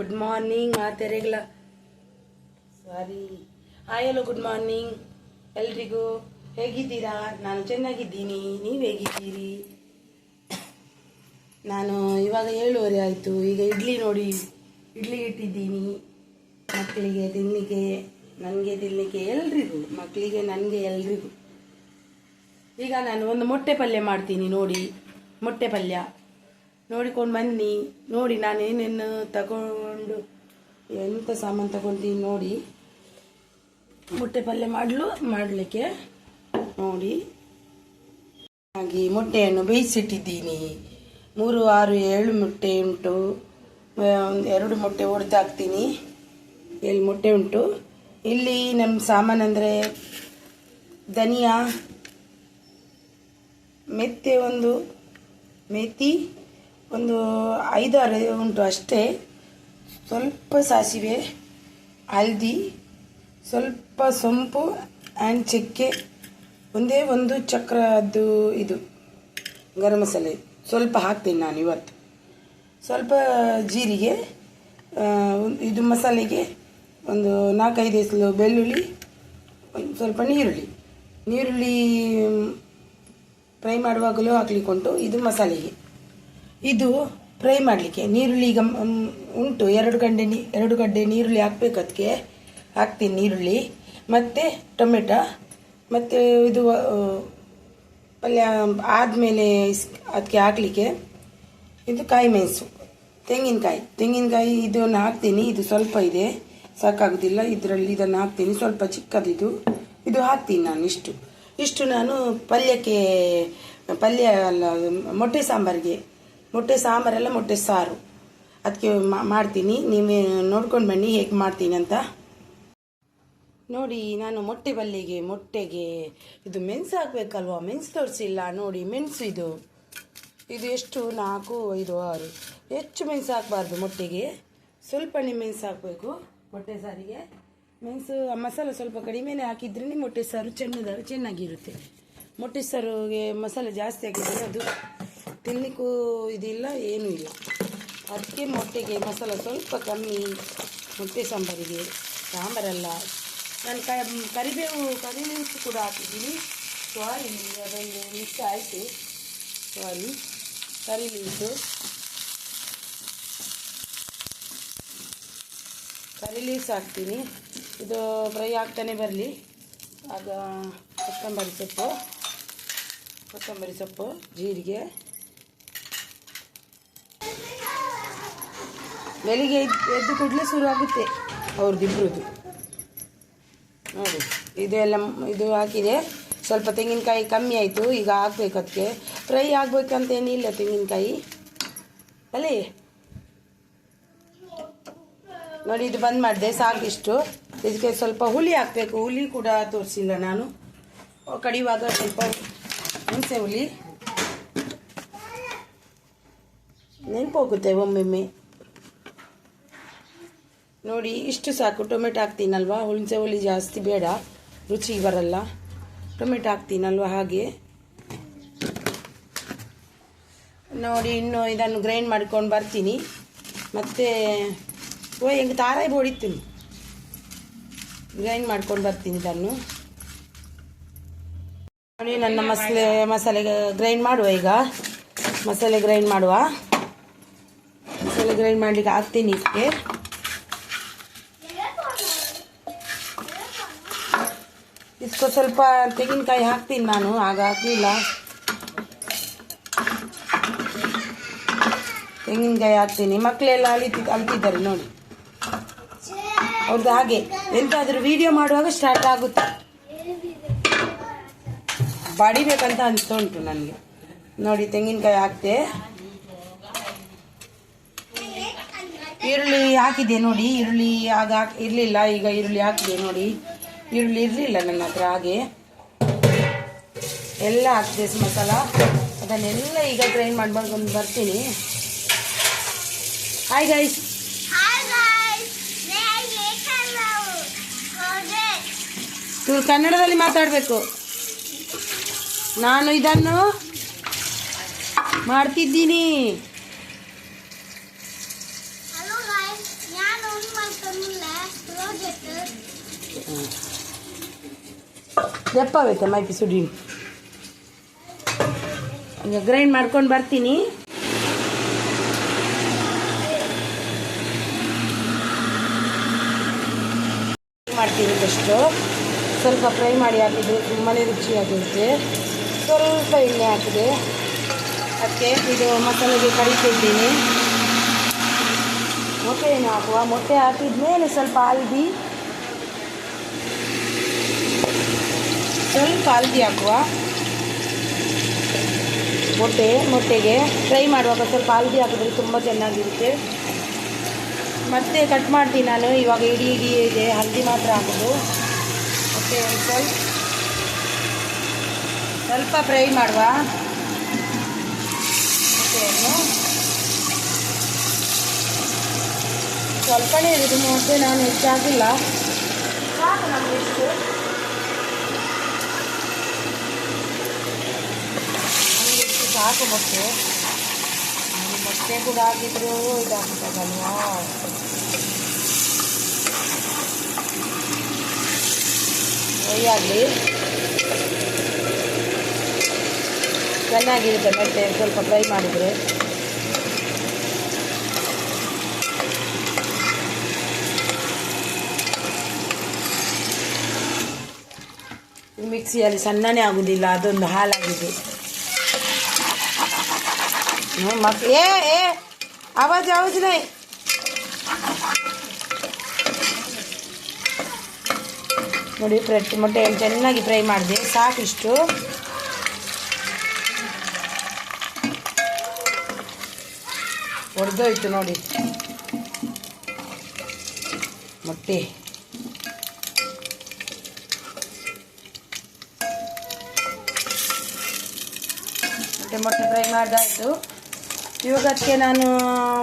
Good morning ಮಾತೆರೆಗಳ sorry hi hello good morning ಎಲ್ರಿಗೂ ಹೇಗಿದ್ದೀರಾ? ನಾನು ಚೆನ್ನಾಗಿದ್ದೀನಿ. ನೀವು ಹೇಗಿದ್ದೀರಿ? ನಾನು ಇವಾಗ ಏಳುವರೆ ಆಯಿತು. ಈಗ ಇಡ್ಲಿ ನೋಡಿ, ಇಡ್ಲಿ ಇಟ್ಟಿದ್ದೀನಿ. ಮಕ್ಕಳಿಗೆ ತಿನ್ನಲಿಕ್ಕೆ ನನಗೆ ತಿನ್ನಲಿಕ್ಕೆ ಎಲ್ರಿಗೂ ಮಕ್ಕಳಿಗೆ ನನಗೆ ಎಲ್ರಿಗೂ. ಈಗ ನಾನು ಒಂದು ಮೊಟ್ಟೆ ಪಲ್ಯ ಮಾಡ್ತೀನಿ ನೋಡಿ. ಮೊಟ್ಟೆ ಪಲ್ಯ. ನೋಡಿಕೊಂಡು ಬನ್ನಿ. ನೋಡಿ, ನಾನು ಏನೇನು ತಗೊಂಡು ಎಂಥ ಸಾಮಾನು ತಗೊಂತೀನಿ ನೋಡಿ. ಮೊಟ್ಟೆ ಪಲ್ಯ ಮಾಡಲು, ಮಾಡಲಿಕ್ಕೆ ನೋಡಿ. ಹಾಗೆ ಮೊಟ್ಟೆಯನ್ನು ಬೇಯಿಸಿಟ್ಟಿದ್ದೀನಿ. ಮೂರು, ಆರು, ಏಳು ಮೊಟ್ಟೆ ಉಂಟು. ಎರಡು ಮೊಟ್ಟೆ ಹೊಡೆದು ಹಾಕ್ತೀನಿ. ಏಳು ಮೊಟ್ಟೆ ಉಂಟು. ಇಲ್ಲಿ ನಮ್ಮ ಸಾಮಾನು ಅಂದರೆ ಧನಿಯಾ, ಮೆತ್ತೆ ಒಂದು ಮೆಥಿ ಒಂದು ಐದಾರು ಉಂಟು ಅಷ್ಟೇ. ಸ್ವಲ್ಪ ಸಾಸಿವೆ, ಹಲ್ದಿ, ಸ್ವಲ್ಪ ಸೊಂಪು ಆ್ಯಂಡ್ ಚಕ್ಕೆ. ಒಂದೇ ಒಂದು ಚಕ್ರದ್ದು ಇದು, ಗರಂ ಮಸಾಲೆ. ಸ್ವಲ್ಪ ಹಾಕ್ತೀನಿ ನಾನು ಇವತ್ತು. ಸ್ವಲ್ಪ ಜೀರಿಗೆ ಇದು ಮಸಾಲೆಗೆ ಒಂದು ನಾಲ್ಕೈದು ಎಸಲು ಬೆಳ್ಳುಳ್ಳಿ, ಒಂದು ಸ್ವಲ್ಪ ನೀರುಳ್ಳಿ. ನೀರುಳ್ಳಿ ಫ್ರೈ ಮಾಡುವಾಗಲೂ ಹಾಕ್ಲಿಕ್ಕೆ ಉಂಟು ಇದು ಮಸಾಲೆಗೆ. ಇದು ಫ್ರೈ ಮಾಡಲಿಕ್ಕೆ ನೀರುಳ್ಳಿ ಈಗ ಉಂಟು. ಎರಡು ಗಂಟೆ ನೀ, ಎರಡು ಗಡ್ಡೆ ನೀರುಳ್ಳಿ ಹಾಕ್ಬೇಕು ಅದಕ್ಕೆ ಹಾಕ್ತೀನಿ ನೀರುಳ್ಳಿ. ಮತ್ತು ಟೊಮೆಟೊ, ಮತ್ತು ಇದು ಪಲ್ಯ ಆದಮೇಲೆ ಅದಕ್ಕೆ ಹಾಕಲಿಕ್ಕೆ ಇದು ಕಾಯಿ ಮೆಣಸು. ತೆಂಗಿನಕಾಯಿ. ತೆಂಗಿನಕಾಯಿ ಇದನ್ನು ಹಾಕ್ತೀನಿ. ಇದು ಸ್ವಲ್ಪ ಇದೆ. ಸಾಕಾಗೋದಿಲ್ಲ. ಇದರಲ್ಲಿ ಇದನ್ನು ಹಾಕ್ತೀನಿ. ಸ್ವಲ್ಪ ಚಿಕ್ಕದಿದು. ಇದು ಹಾಕ್ತೀನಿ ನಾನು ಇಷ್ಟು. ಇಷ್ಟು ನಾನು ಪಲ್ಯಕ್ಕೆ, ಪಲ್ಯ ಅಲ್ಲ, ಮೊಟ್ಟೆ ಸಾಂಬಾರಿಗೆ ಮೊಟ್ಟೆ ಸಾಂಬಾರೆಲ್ಲ ಮೊಟ್ಟೆ ಸಾರು. ಅದಕ್ಕೆ ಮಾಡ್ತೀನಿ. ನೀವು ನೋಡ್ಕೊಂಡು ಬನ್ನಿ ಹೇಗೆ ಮಾಡ್ತೀನಿ ಅಂತ. ನೋಡಿ, ನಾನು ಮೊಟ್ಟೆ ಬಲ್ಲಿಗೆ, ಮೊಟ್ಟೆಗೆ ಇದು ಮೆಣಸು ಹಾಕ್ಬೇಕಲ್ವಾ? ಮೆಣಸು ತೋರಿಸಿಲ್ಲ. ನೋಡಿ, ಮೆಣಸು ಇದು. ಇದು ಎಷ್ಟು? ನಾಲ್ಕು, ಐದು, ಆರು. ಹೆಚ್ಚು ಮೆಣಸು ಹಾಕಬಾರ್ದು ಮೊಟ್ಟೆಗೆ. ಸ್ವಲ್ಪನೇ ಮೆಣಸು ಹಾಕಬೇಕು ಮೊಟ್ಟೆ ಸಾರಿಗೆ. ಮೆಣಸು ಮಸಾಲೆ ಸ್ವಲ್ಪ ಕಡಿಮೆನೇ ಹಾಕಿದ್ರೇ ಮೊಟ್ಟೆ ಸಾರು ಚೆನ್ನದ, ಚೆನ್ನಾಗಿರುತ್ತೆ. ಮೊಟ್ಟೆ ಸಾರಿಗೆ ಮಸಾಲೆ ಜಾಸ್ತಿ ಹಾಕಿದ್ರೆ ಅದು ತಿನ್ನಲಿಕ್ಕೂ ಇದಿಲ್ಲ, ಏನೂ ಇಲ್ಲ. ಅದಕ್ಕೆ ಮೊಟ್ಟೆಗೆ ಮಸಾಲ ಸ್ವಲ್ಪ ಕಮ್ಮಿ, ಮೊಟ್ಟೆ ಸಾಂಬಾರಿಗೆ ಸಾಂಬಾರಲ್ಲ. ನಾನು ಕರಿಬೇವು ಕರಿಬೇವು ಕೂಡ ಹಾಕಿದ್ದೀನಿ. ಸಾರಿ ಅದೊಂದು ಮಿಕ್ಸ್ ಆಯಿತು. ಸಾರಿ ಕರಿ ಕರಿಲೀಸ್ ಕರಿ ಲೀವ್ಸ್ ಹಾಕ್ತೀನಿ. ಇದು ಫ್ರೈ ಆಗ್ತಾನೆ ಬರಲಿ. ಆಗ ಕೊತ್ತಂಬರಿ ಸೊಪ್ಪು ಕೊತ್ತಂಬರಿ ಸೊಪ್ಪು, ಜೀರಿಗೆ. ಬೆಳಿಗ್ಗೆ ಎದ್ದು ಕೂಡಲೇ ಶುರು ಆಗುತ್ತೆ ಅವ್ರದ್ದಿಬ್ರದ್ದು ನೋಡಿ, ಇದು ಎಲ್ಲ ಇದು ಹಾಕಿದೆ. ಸ್ವಲ್ಪ ತೆಂಗಿನಕಾಯಿ ಕಮ್ಮಿ ಆಯಿತು, ಈಗ ಹಾಕ್ಬೇಕು ಅದಕ್ಕೆ. ಫ್ರೈ ಆಗಬೇಕಂತೇನಿಲ್ಲ ತೆಂಗಿನಕಾಯಿ. ಅಲ್ಲಿ ನೋಡಿ, ಇದು ಬಂದ್ ಮಾಡಿದೆ ಸಾಕಿಷ್ಟು ಇದಕ್ಕೆ ಸ್ವಲ್ಪ ಹುಲಿ ಹಾಕಬೇಕು. ಹುಲಿ ಕೂಡ ತೋರಿಸಿಲ್ಲ ನಾನು. ಕಡಿಯುವಾಗ ಸ್ವಲ್ಪ ಹುಣಸೆ ಹುಳಿ. ನೆನಪು ಹೋಗುತ್ತೆ ಒಮ್ಮೊಮ್ಮೆ. ನೋಡಿ, ಇಷ್ಟು ಸಾಕು. ಟೊಮೆಟೊ ಹಾಕ್ತೀನಲ್ವಾ? ಹುಣಸೆ ಹುಳಿ ಜಾಸ್ತಿ ಬೇಡ. ರುಚಿ ಬರಲ್ಲ. ಟೊಮೆಟೊ ಹಾಕ್ತೀನಲ್ವಾ? ಹಾಗೆ. ನೋಡಿ, ಇನ್ನು ಇದನ್ನು ಗ್ರೈಂಡ್ ಮಾಡ್ಕೊಂಡು ಬರ್ತೀನಿ. ಮತ್ತೆ, ಓ, ಹೆಂಗೆ ತಾರಾಯಿ ಬೋಡಿತೀನಿ ಗ್ರೈಂಡ್ ಮಾಡ್ಕೊಂಡು ಬರ್ತೀನಿ ಇದನ್ನು. ನೋಡಿ, ನನ್ನ ಮಸಾಲೆ ಮಸಾಲೆ ಗ್ರೈಂಡ್ ಮಾಡುವ ಈಗ. ಮಸಾಲೆ ಗ್ರೈಂಡ್ ಮಾಡುವ. ಮಸಾಲೆ ಗ್ರೈಂಡ್ ಮಾಡಲಿಕ್ಕೆ ಹಾಕ್ತೀನಿ ಇದಕ್ಕೆ. ಸ್ವಲ್ಪ ತೆಂಗಿನಕಾಯಿ ಹಾಕ್ತೀನಿ ನಾನು, ಆಗ ಹಾಕಲಿಲ್ಲ. ತೆಂಗಿನಕಾಯಿ ಹಾಕ್ತೀನಿ. ಮಕ್ಕಳೆಲ್ಲ ಅಳಿತಿ ಅಳ್ತಿದ್ದಾರೆ ನೋಡಿ. ಅವ್ರದ್ದು ಹಾಗೆ. ಎಂತಾದರೂ ವಿಡಿಯೋ ಮಾಡುವಾಗ ಸ್ಟಾರ್ಟ್ ಆಗುತ್ತೆ. ಬಡಿಬೇಕಂತ ಅನಿಸ್ತಾ ಉಂಟು ನನಗೆ. ನೋಡಿ, ತೆಂಗಿನಕಾಯಿ ಹಾಕ್ತೆ. ಈರುಳ್ಳಿ ಹಾಕಿದೆ ನೋಡಿ. ಈರುಳ್ಳಿ ಆಗ ಇರ್ಲಿಲ್ಲ, ಈಗ ಈರುಳ್ಳಿ ಹಾಕಿದೆ ನೋಡಿ. ಈರುಳ್ಳಿ ಇರಲಿಲ್ಲ ನನ್ನ ಹತ್ರ ಹಾಗೆ. ಎಲ್ಲ ಹಾಕಿದೆ ಮಸಾಲ. ಅದನ್ನೆಲ್ಲ ಈಗ ಟ್ರೈನ್ ಮಾಡ್ಬಾರ್ದು ಒಂದು ಬರ್ತೀನಿ. ಹಾಯ್ ಗೈಸ್ ಇವ್ರು ಕನ್ನಡದಲ್ಲಿ ಮಾತಾಡಬೇಕು. ನಾನು ಇದನ್ನು ಮಾಡ್ತಿದ್ದೀನಿ ಹಲೋ ಗಾಯ್ಸ್ ದಪ್ಪವೈತೆ ಮೈಪಿ ಸುಡಿ. ಈಗ ಗ್ರೈಂಡ್ ಮಾಡ್ಕೊಂಡು ಬರ್ತೀನಿ. ಮಾಡ್ತೀನಿ ಫಸ್ಟು ಸ್ವಲ್ಪ ಫ್ರೈ ಮಾಡಿ ಹಾಕಿದ್ರೆ ತುಂಬಾ ರುಚಿಯಾಗಿರುತ್ತೆ. ಸ್ವಲ್ಪ ಎಣ್ಣೆ ಹಾಕಿದೆ. ಅದಕ್ಕೆ ಇದು ಮಸಾಲೆಗೆ ಕಡಿತಿದ್ದೀನಿ ಮೊಟ್ಟೆಯನ್ನು ಹಾಕುವ? ಮೊಟ್ಟೆ ಹಾಕಿದ್ಮೇಲೆ ಸ್ವಲ್ಪ ಹಲ್ದಿ. ಸ್ವಲ್ಪ ಹಲ್ದಿ ಹಾಕುವ ಮೊಟ್ಟೆ, ಮೊಟ್ಟೆಗೆ ಫ್ರೈ ಮಾಡುವಾಗ ಸ್ವಲ್ಪ ಹಲ್ದಿ ಹಾಕಿದ್ರೆ ತುಂಬ ಚೆನ್ನಾಗಿರುತ್ತೆ. ಮತ್ತೆ ಕಟ್ ಮಾಡ್ತೀನಿ ನಾನು, ಇವಾಗ ಇಡೀ ಇಡಿ ಇದೆ, ಹಲ್ದಿ ಮಾತ್ರ ಹಾಕೋದು ಮತ್ತೆ ಸ್ವಲ್ಪ ಸ್ವಲ್ಪ ಫ್ರೈ ಮಾಡುವ. ಮೊಟ್ಟೆಯನ್ನು. ಸ್ವಲ್ಪನೇ ಇದೆ ಮೊಟ್ಟೆ ನಾನು ಹೆಚ್ಚಾಗಿಲ್ಲ. ಸಾಕು ನಮಗೆ ಎಷ್ಟು ನಮಗೆ ಎಷ್ಟು ಸಾಕು ಮೊಟ್ಟೆ ಮೊಟ್ಟೆ ಕೂಡ ಹಾಕಿದ್ರು ಇದಾಗ್ತದಲ್ವಾ? ಫ್ರೈ ಆಗಲಿ ಚೆನ್ನಾಗಿರುತ್ತೆ ಮೊಟ್ಟೆ ಸ್ವಲ್ಪ ಫ್ರೈ ಮಾಡಿದರೆ. ಮಿಕ್ಸಿಯಲ್ಲಿ ಸಣ್ಣನೇ ಆಗೋದಿಲ್ಲ, ಅದೊಂದು ಹಾಲಾಗಿದೆ ಹ್ಮ್, ಮಕ್ ಏ ಏ ಆವಾಜ್ ಆವಾಜ್ ನೈ ನೋಡಿ ಪ್ರತಿ ಮೊಟ್ಟೆಯನ್ನು ಚೆನ್ನಾಗಿ ಫ್ರೈ ಮಾಡಿದೆ ಸಾಕಿಷ್ಟು. ಒಡೆದೋಯ್ತು ನೋಡಿ. ಮೊಟ್ಟೆ. ಮೊಟ್ಟೆ ಮೊಟ್ಟೆ ಫ್ರೈ ಮಾಡಿದಾಯ್ತು. ಇವಾಗ ಅದಕ್ಕೆ ನಾನು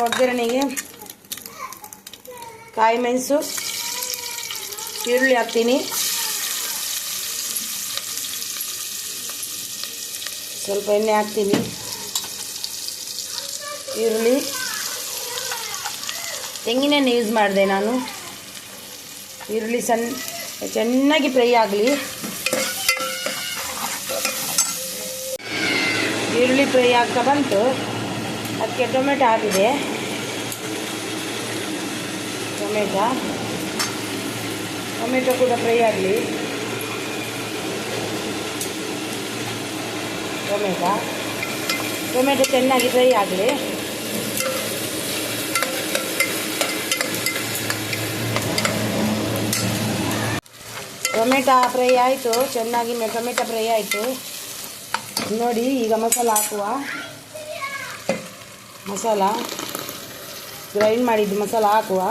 ಒಗ್ಗರಣೆಗೆ ಕಾಯಿ ಮೆಣಸು, ಈರುಳ್ಳಿ ಹಾಕ್ತೀನಿ. ಸ್ವಲ್ಪ ಎಣ್ಣೆ ಹಾಕ್ತೀನಿ. ಈರುಳ್ಳಿ. ತೆಂಗಿನೆಣ್ಣೆ ಯೂಸ್ ಮಾಡಿದೆ ನಾನು. ಈರುಳ್ಳಿ ಸಣ್ಣ ಚೆನ್ನಾಗಿ ಫ್ರೈ ಆಗಲಿ. ಈರುಳ್ಳಿ ಫ್ರೈ ಆಗ್ತಾ ಬಂತು. ಅದಕ್ಕೆ ಟೊಮೆಟೊ ಹಾಕಿದೆ ಟೊಮೆಟೊ. ಟೊಮೆಟೊ ಕೂಡ ಫ್ರೈ ಆಗಲಿ. ಟೊಮೆಟೊ. ಟೊಮೆಟೊ ಚೆನ್ನಾಗಿ ಫ್ರೈ ಆಗಲಿ. ಟೊಮೆಟೊ ಫ್ರೈ ಆಯಿತು. ಚೆನ್ನಾಗಿ ಟೊಮೆಟೊ ಫ್ರೈ ಆಯಿತು. ನೋಡಿ ಈಗ ಮಸಾಲ ಹಾಕುವ. ಮಸಾಲ ಗ್ರೈಂಡ್ ಮಾಡಿದ್ದು ಮಸಾಲ ಹಾಕುವ.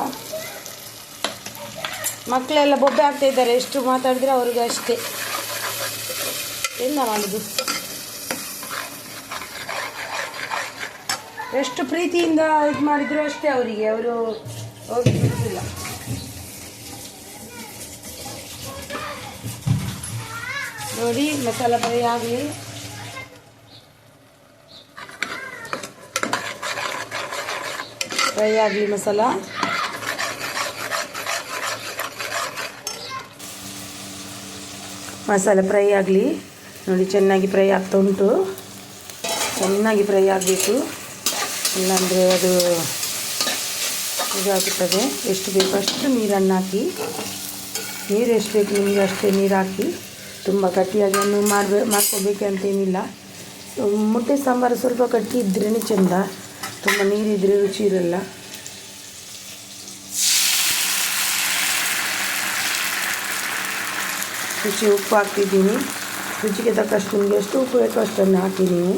ಮಕ್ಕಳೆಲ್ಲ ಬೊಬ್ಬೆ ಆಗ್ತಾ ಇದ್ದಾರೆ, ಎಷ್ಟು ಮಾತಾಡಿದ್ರೆ ಅವ್ರಿಗೆ ಅಷ್ಟೇ. ಎಂತ ಮಾಡೋದು? ಎಷ್ಟು ಪ್ರೀತಿಯಿಂದ ಇದು ಮಾಡಿದ್ರು ಅಷ್ಟೇ ಅವರಿಗೆ, ಅವರು ಹೋಗಿ ಬಿಡ್ತಿಲ್ಲ ನೋಡಿ, ಮಸಾಲ ಪರಿ ಆಗಲಿ. ಫ್ರೈ ಆಗಲಿ ಮಸಾಲ. ಮಸಾಲೆ ಫ್ರೈ ಆಗಲಿ. ನೋಡಿ, ಚೆನ್ನಾಗಿ ಫ್ರೈ ಆಗ್ತಾ ಉಂಟು. ಚೆನ್ನಾಗಿ ಫ್ರೈ ಆಗಬೇಕು. ಇಲ್ಲಾಂದರೆ ಅದು ಇದಾಗುತ್ತದೆ. ಎಷ್ಟು ಬೇಕು ಅಷ್ಟು ನೀರನ್ನು ಹಾಕಿ. ನೀರು ಎಷ್ಟು ಬೇಕು ನಿಮಗೆ ಅಷ್ಟೇ ನೀರು ಹಾಕಿ. ತುಂಬ ಗಟ್ಟಿಯಾಗಿ ಮಾಡಬೇಕು ಮಾಡಬೇ ಮಾಡ್ಕೋಬೇಕಂತೇನಿಲ್ಲ. ಮುಟ್ಟೆ ಸಾಂಬಾರು ಸ್ವಲ್ಪ ಗಟ್ಟಿ ಇದ್ರೇ ಚೆಂದ. ತುಂಬ ನೀರಿದ್ರೆ ರುಚಿ ಇರಲ್ಲ. ರುಚಿ ಉಪ್ಪು ಹಾಕ್ತಿದ್ದೀನಿ. ರುಚಿಗೆ ತಕ್ಕಷ್ಟು ನಿಮಗೆ ಎಷ್ಟು ಉಪ್ಪು ಬೇಕೋ ಅಷ್ಟನ್ನು ಹಾಕಿ ನೀವು.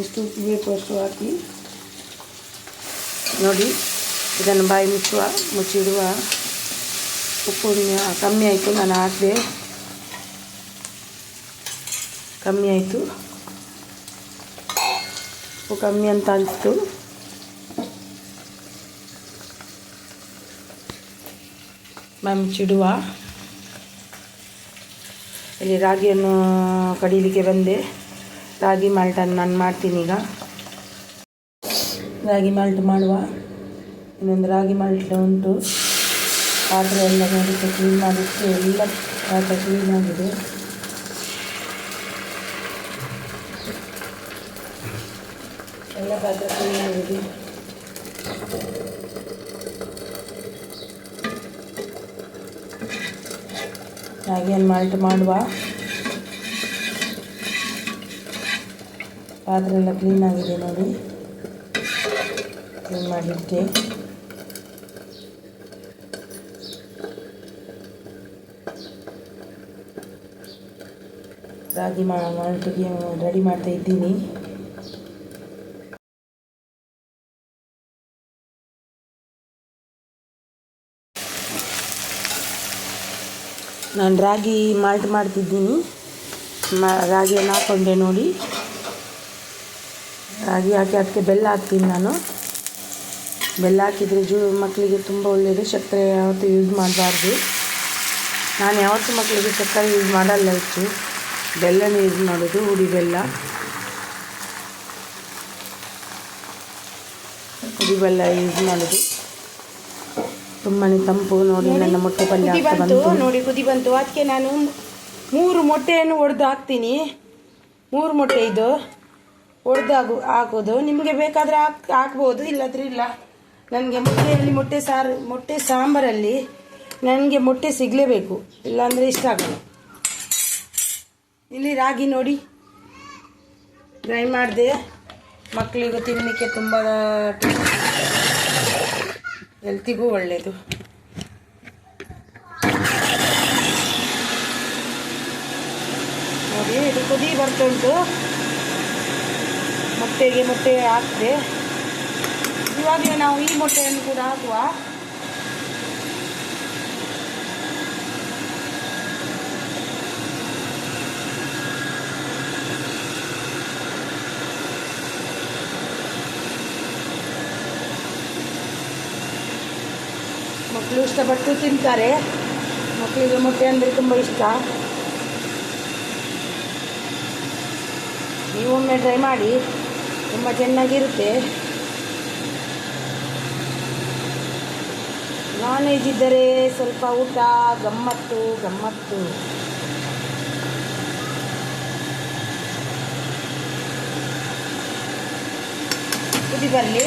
ಎಷ್ಟು ಉಪ್ಪು ಬೇಕು ಅಷ್ಟು ಹಾಕಿ. ನೋಡಿ, ಇದನ್ನು ಬಾಯಿ ಮುಚ್ಚುವ, ಮುಚ್ಚಿಡುವ. ಉಪ್ಪು ಕಮ್ಮಿ ಆಯಿತು, ನಾನು ಹಾಕಿದೆ. ಕಮ್ಮಿ ಆಯಿತು. ಉಪ್ಪು ಕಮ್ಮಿ ಅಂತ ಅನಿಸ್ತು. ಬಾಯಿ ಮುಚ್ಚಿಡುವ ಇಲ್ಲಿ ರಾಗಿಯನ್ನು ಕಡೀಲಿಕ್ಕೆ ಬಂದೆ. ರಾಗಿ ಮಾಲ್ಟನ್ನು ನಾನು ಮಾಡ್ತೀನಿ ಈಗ. ರಾಗಿ ಮಾಲ್ಟ್ ಮಾಡುವ. ಇನ್ನೊಂದು ರಾಗಿ ಮಾಲ್ಟ್ ಉಂಟು. ಪಾತ್ರೆ ಎಲ್ಲ ನೋಡಿಟ್ಟು ಕ್ಲೀನ್ ಮಾಡಿಟ್ಟು ಎಲ್ಲ ಪಾತ್ರೆ ಕ್ಲೀನ್ ಆಗಿದೆ. ಪಾತ್ರೆ ಕ್ಲೀನ್ ಮಾಲ್ಟ್ ಮಾಡುವ? ಪಾತ್ರೆ ಎಲ್ಲ ಕ್ಲೀನ್ ಆಗಿದೆ ನೋಡಿ. ಕ್ಲೀನ್ ಮಾಡಿಟ್ಟೆ ರಾಗಿ ಮಾಲ್ಟಿಗೆ ರೆಡಿ ಮಾಡ್ತಾ ಇದ್ದೀನಿ. ನಾನು ರಾಗಿ ಮಾಲ್ಟ್ ಮಾಡ್ತಿದ್ದೀನಿ. ಮಾ, ರಾಗಿಯನ್ನು ಹಾಕ್ಕೊಂಡೆ ನೋಡಿ. ರಾಗಿ ಹಾಕಿ ಅದಕ್ಕೆ ಬೆಲ್ಲ ಹಾಕ್ತೀನಿ ನಾನು. ಬೆಲ್ಲ ಹಾಕಿದರೆ ಜೂ, ಮಕ್ಕಳಿಗೆ ತುಂಬ ಒಳ್ಳೆಯದು. ಸಕ್ಕರೆ ಯಾವತ್ತೂ ಯೂಸ್ ಮಾಡಬಾರ್ದು. ನಾನು ಯಾವತ್ತೂ ಮಕ್ಕಳಿಗೆ ಸಕ್ಕರೆ ಯೂಸ್ ಮಾಡಲ್ಲ ಹೆಚ್ಚು. ಬೆಲ್ಲನೇ ಯೂಸ್ ಮಾಡೋದು, ಹುಡಿ ಬೆಲ್ಲ. ಹುಡಿ ಬೆಲ್ಲ ಯೂಸ್ ಮಾಡೋದು. ತುಂಬಾ ತಂಪು ನೋಡಿ ನನ್ನ ಮೊಟ್ಟೆ ಪಲ್ಯ ಕುದಿ ಬಂತು ನೋಡಿ ಕುದಿ ಬಂತು. ಅದಕ್ಕೆ ನಾನು ಮೂರು ಮೊಟ್ಟೆಯನ್ನು ಒಡೆದು ಹಾಕ್ತೀನಿ. ಮೂರು ಮೊಟ್ಟೆ ಇದು. ಒಡೆದು ಹಾಕು ಹಾಕೋದು. ನಿಮಗೆ ಬೇಕಾದರೆ ಹಾಕ್ ಹಾಕ್ಬೋದು ಇಲ್ಲಾದ್ರೆ ಇಲ್ಲ. ನನಗೆ ಮೊಟ್ಟೆಯಲ್ಲಿ ಮೊಟ್ಟೆ ಸಾರು ಮೊಟ್ಟೆ ಸಾಂಬಾರಲ್ಲಿ ನನಗೆ ಮೊಟ್ಟೆ ಸಿಗಲೇಬೇಕು. ಇಲ್ಲಾಂದರೆ ಇಷ್ಟ ಆಗಲ್ಲ. ಇಲ್ಲಿ ರಾಗಿ ನೋಡಿ. ಡ್ರೈ ಮಾಡಿದೆ. ಮಕ್ಕಳಿಗೂ ತಿನ್ನಲಿಕ್ಕೆ ತುಂಬ ಹೆಲ್ತಿಗೂ ಒಳ್ಳೆಯದು ನೋಡಿ, ಇದು ಕುದಿ ಬರ್ತುಂಟು ಮೊಟ್ಟೆಗೆ ಮೊಟ್ಟೆ ಹಾಕಿದೆ. ಇವಾಗಲೇ ನಾವು ಈ ಮೊಟ್ಟೆಯನ್ನು ಕೂಡ ಹಾಕುವ. ಮಕ್ಕಳು ಇಷ್ಟಪಟ್ಟು ತಿಂತಾರೆ. ಮಕ್ಕಳಿಗೆ ಮೊಟ್ಟೆ ಅಂದರೆ ತುಂಬ ಇಷ್ಟ. ನೀವೊಮ್ಮೆ ಟ್ರೈ ಮಾಡಿ. ತುಂಬ ಚೆನ್ನಾಗಿರುತ್ತೆ. ನಾನ್ ವೆಜ್ ಇದ್ದರೆ ಸ್ವಲ್ಪ ಊಟ, ಗಮ್ಮತ್ತು ಗಮ್ಮತ್ತು. ಕುದಿ ಬರಲಿ.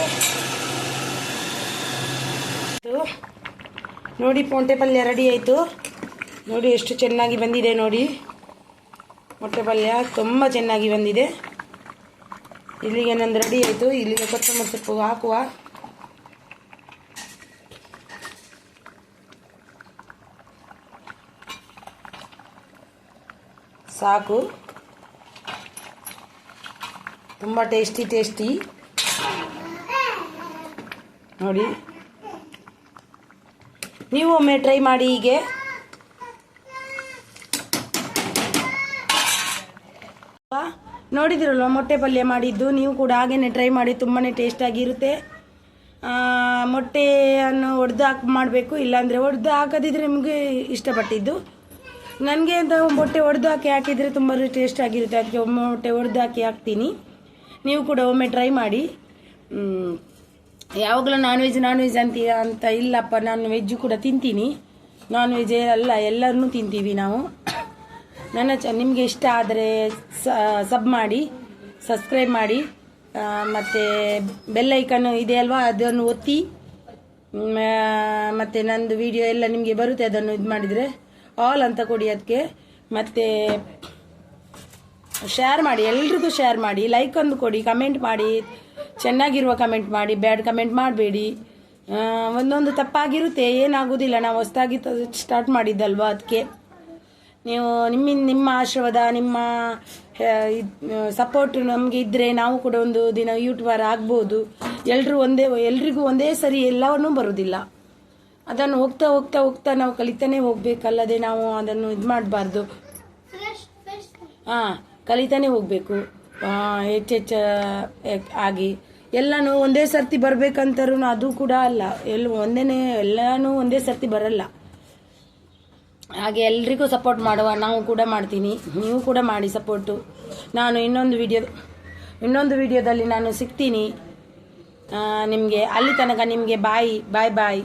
ನೋಡಿ ಪೊಂಟೆ ಪಲ್ಯ ರೆಡಿ ಆಯಿತು. ನೋಡಿ ಎಷ್ಟು ಚೆನ್ನಾಗಿ ಬಂದಿದೆ ನೋಡಿ. ಮೊಟ್ಟೆ ಪಲ್ಯ ತುಂಬ ಚೆನ್ನಾಗಿ ಬಂದಿದೆ. ಇಲ್ಲಿಗೆ ನಂದು ರೆಡಿ ಆಯಿತು. ಇಲ್ಲಿಗೆ ಕೊತ್ತಂಬರಿ ಸೊಪ್ಪು ಹಾಕುವ. ಸಾಕು. ತುಂಬ ಟೇಸ್ಟಿ ಟೇಸ್ಟಿ. ನೋಡಿ. ನೀವು ಒಮ್ಮೆ ಟ್ರೈ ಮಾಡಿ ಹೀಗೆ. ನೋಡಿದಿರಲ್ವ ಮೊಟ್ಟೆ ಪಲ್ಯ ಮಾಡಿದ್ದು? ನೀವು ಕೂಡ ಹಾಗೇನೆ ಟ್ರೈ ಮಾಡಿ ತುಂಬಾ ಟೇಸ್ಟಾಗಿರುತ್ತೆ ಮೊಟ್ಟೆಯನ್ನು ಒಡೆದು ಹಾಕಿ, ಮಾಡಬೇಕು, ಇಲ್ಲಾಂದರೆ ಒಡೆದು ಹಾಕದಿದ್ರೆ ನಿಮಗೆ ಇಷ್ಟಪಟ್ಟಿದ್ದು. ನನಗೆ ಅಂತ ಮೊಟ್ಟೆ ಒಡೆದು ಹಾಕಿ ಹಾಕಿದರೆ ತುಂಬ ಟೇಸ್ಟ್ ಆಗಿರುತ್ತೆ ಅದಕ್ಕೆ ಒಮ್ಮೆ ಮೊಟ್ಟೆ ಒಡೆದು ಹಾಕಿ ಹಾಕ್ತೀನಿ. ನೀವು ಕೂಡ ಒಮ್ಮೆ ಟ್ರೈ ಮಾಡಿ. ಯಾವಾಗಲೂ ನಾನ್ ವೆಜ್ ನಾನ್ ವೆಜ್ ಅಂತೀಯ ಅಂತ ಇಲ್ಲಪ್ಪ, ನಾನು ವೆಜ್ ಕೂಡ ತಿಂತೀನಿ. ನಾನ್ ವೆಜ್ ಅಲ್ಲ, ಎಲ್ಲರನ್ನೂ ತಿಂತೀವಿ ನಾವು. ನನ್ನ ಚ, ನಿಮಗೆ ಇಷ್ಟ ಆದರೆ ಸಬ್ ಮಾಡಿ ಸಬ್ಸ್ಕ್ರೈಬ್ ಮಾಡಿ. ಮತ್ತು ಮತ್ತೆ ಬೆಲ್ ಐಕನ್ ಇದೆ ಅಲ್ವಾ, ಅದನ್ನು ಒತ್ತಿ. ಮತ್ತು ಮತ್ತೆ ನಂದು ವಿಡಿಯೋ ಎಲ್ಲ ನಿಮಗೆ ಬರುತ್ತೆ ಅದನ್ನು ಇದು ಮಾಡಿದರೆ. ಆಲ್ ಅಂತ ಕೊಡಿ ಅದಕ್ಕೆ ಮತ್ತು ಶೇರ್ ಮಾಡಿ, ಎಲ್ರಿಗೂ ಶೇರ್ ಮಾಡಿ ಲೈಕ್ ಒಂದು ಕೊಡಿ ಕಮೆಂಟ್ ಮಾಡಿ. ಚೆನ್ನಾಗಿರುವ ಕಮೆಂಟ್ ಮಾಡಿ ಬ್ಯಾಡ್ ಕಮೆಂಟ್ ಮಾಡಬೇಡಿ. ಒಂದೊಂದು ತಪ್ಪಾಗಿರುತ್ತೆ ಏನಾಗೋದಿಲ್ಲ. ನಾವು ಹೊಸ್ದಾಗಿ ಸ್ಟಾರ್ಟ್ ಮಾಡಿದ್ದಲ್ವ ಅದಕ್ಕೆ ನೀವು ನಿಮ್ಮಿಂದ ನಿಮ್ಮ ಆಶೀರ್ವಾದ ನಿಮ್ಮ ಸಪೋರ್ಟ್ ನಮಗೆ ಇದ್ದರೆ ನಾವು ಕೂಡ ಒಂದು ದಿನ ಯೂಟ್ಯೂಬರ್ ಆಗ್ಬೋದು. ಎಲ್ಲರೂ ಒಂದೇ ಎಲ್ರಿಗೂ ಒಂದೇ ಸರಿ ಎಲ್ಲವನ್ನೂ ಬರೋದಿಲ್ಲ. ಅದನ್ನು ಹೋಗ್ತಾ ಹೋಗ್ತಾ ಹೋಗ್ತಾ ನಾವು ಕಲಿತಾನೆ ಹೋಗಬೇಕಲ್ಲದೆ ನಾವು ಅದನ್ನು ಇದು ಮಾಡಬಾರ್ದು. ಹಾಂ ಕಲಿತಾನೆ ಹೋಗಬೇಕು. ಹೆಚ್ಚೆಚ್ಚ ಆಗಿ. ಎಲ್ಲನೂ ಒಂದೇ ಸರ್ತಿ ಬರ್ಬೇಕಂತಾರು ಅದು ಕೂಡ ಅಲ್ಲ. ಎಲ್ಲ ಒಂದೇನೆ ಎಲ್ಲನೂ ಒಂದೇ ಸರ್ತಿ ಬರಲ್ಲ. ಹಾಗೆ ಎಲ್ರಿಗೂ ಸಪೋರ್ಟ್ ಮಾಡುವ, ನಾವು ಕೂಡ ಮಾಡ್ತೀನಿ. ನೀವು ಕೂಡ ಮಾಡಿ ಸಪೋರ್ಟು ನಾನು ಇನ್ನೊಂದು ವಿಡಿಯೋ ಇನ್ನೊಂದು ವಿಡಿಯೋದಲ್ಲಿ ನಾನು ಸಿಗ್ತೀನಿ. ನಿಮಗೆ, ಅಲ್ಲಿ ತನಕ ನಿಮಗೆ ಬಾಯ್ ಬಾಯ್ ಬಾಯ್